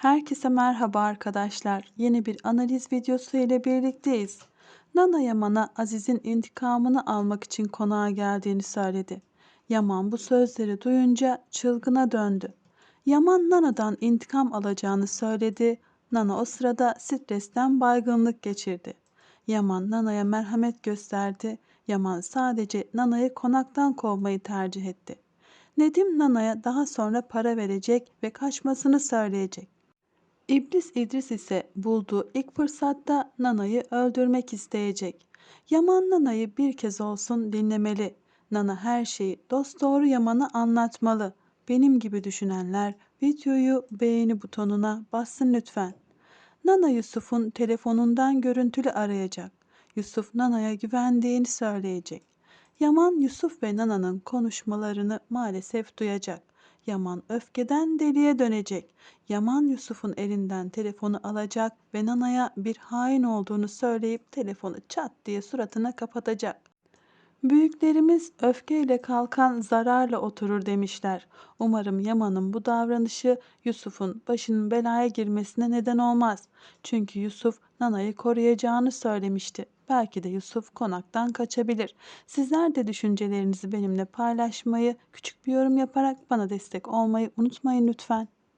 Herkese merhaba arkadaşlar. Yeni bir analiz videosu ile birlikteyiz. Nana Yaman'a Aziz'in intikamını almak için konağa geldiğini söyledi. Yaman bu sözleri duyunca çılgına döndü. Yaman Nana'dan intikam alacağını söyledi. Nana o sırada stresten baygınlık geçirdi. Yaman Nana'ya merhamet gösterdi. Yaman sadece Nana'yı konaktan kovmayı tercih etti. Nedim Nana'ya daha sonra para verecek ve kaçmasını söyleyecek. İblis İdris ise bulduğu ilk fırsatta Nana'yı öldürmek isteyecek. Yaman Nana'yı bir kez olsun dinlemeli. Nana her şeyi dosdoğru Yaman'a anlatmalı. Benim gibi düşünenler videoyu beğeni butonuna bassın lütfen. Nana Yusuf'un telefonundan görüntülü arayacak. Yusuf Nana'ya güvendiğini söyleyecek. Yaman Yusuf ve Nana'nın konuşmalarını maalesef duyacak. Yaman öfkeden deliye dönecek. Yaman Yusuf'un elinden telefonu alacak ve Nana'ya bir hain olduğunu söyleyip telefonu çat diye suratına kapatacak. Büyüklerimiz öfkeyle kalkan zararla oturur demişler. Umarım Yaman'ın bu davranışı Yusuf'un başının belaya girmesine neden olmaz. Çünkü Yusuf Nana'yı koruyacağını söylemişti. Belki de Yusuf konaktan kaçabilir. Sizler de düşüncelerinizi benimle paylaşmayı, küçük bir yorum yaparak bana destek olmayı unutmayın lütfen.